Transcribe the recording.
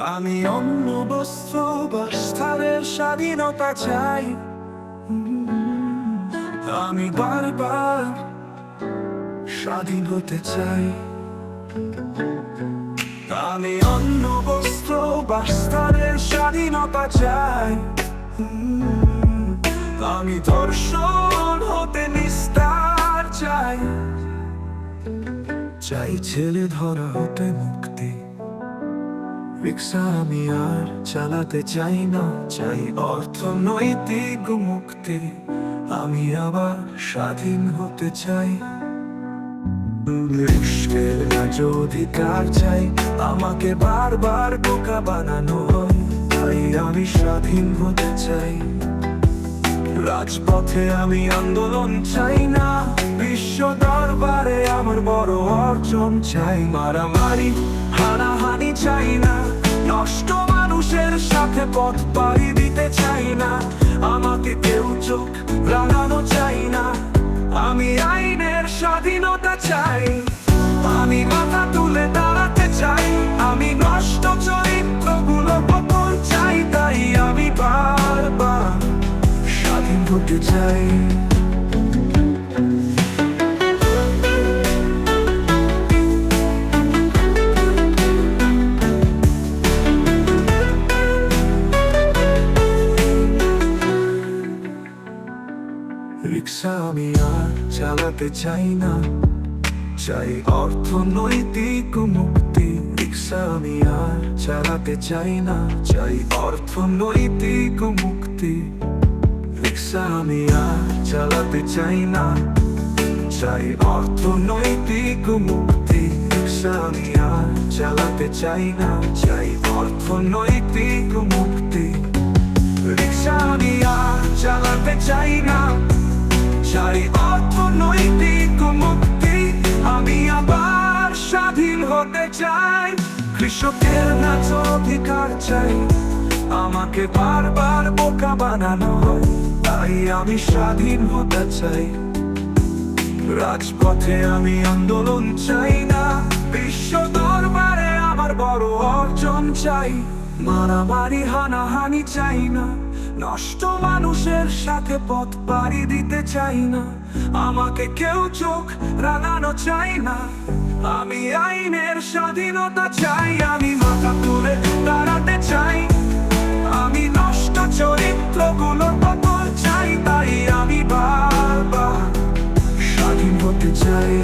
আমি অন্য বস্ত্র বা স্থানের স্বাধীনতা চাই। আমি বারবার স্বাধীন হতে চাই। আমি অন্য বস্ত্র বা স্থানের স্বাধীনতা চাই। আমি দর্শন হতে নিস্তার চাই। চাই ছেলে ধরা হতে মুক্তি। রিক্সা আমি আর চালাতে চাই না চাই অর্থনৈতিক মুক্তি আমি আবার স্বাধীন হতে চাই ইষ্টের ন্যায্য অধিকার চাই আমাকে বারবার বোকা বানানো হয় তাই আমি স্বাধীন হতে চাই রাজপথে আমি আন্দোলন চাই না। বিশ্ব দরবারে আমার বড় অর্জন চাই। মারামারি, হানাহানি চাই না। নষ্ট মানুষের সাথে পথ পাড়ি দিতে চাই না। আমাকে কেউ চোখ রাঙানো চাই না। আমি আইনের স্বাধীনতা চাই। আমি মাথা তুলে দাঁড়াতে হতে চাই রিক্সা আমি আর চালাতে চাই না চাই অর্থনৈতিক মুক্তি রিক্সা আমি আর চালাতে চাই না চাই অর্থনৈতিক মুক্তি রিক্সা আমি আর চালাতে চাই না। চাই অর্থনৈতিক মুক্তি রিক্সা আমি আর চালাতে চাই না। চাই অর্থনৈতিক মুক্তি রিক্সা আমি আর চালাতে চাই না। চাই অর্থনৈতিক মুক্তি, আমি আবার স্বাধীন হতে চাই। কৃষকের নাচ অধিকার চাই। আমাকে বারবার বোকা বানানো হয়, তাই আমি স্বাধীন হতে চাই। রাজপথে আমি আন্দোলন চাই না, বিশ্ব দরবারে আমার বড় অর্জন চাই। মারামারি, হানাহানি চাই না, নষ্ট মানুষের সাথে পথ পাড়ি দিতে চাই না। আমাকে কেউ চোখ রাঙানো চাই না, আমি আইনের স্বাধীনতা চাই। আমি মাথা তুলে আমি নষ্ট চরিত্রগুলোর বদল চাই তাই আমি বাবা স্বাধীন হতে চাই।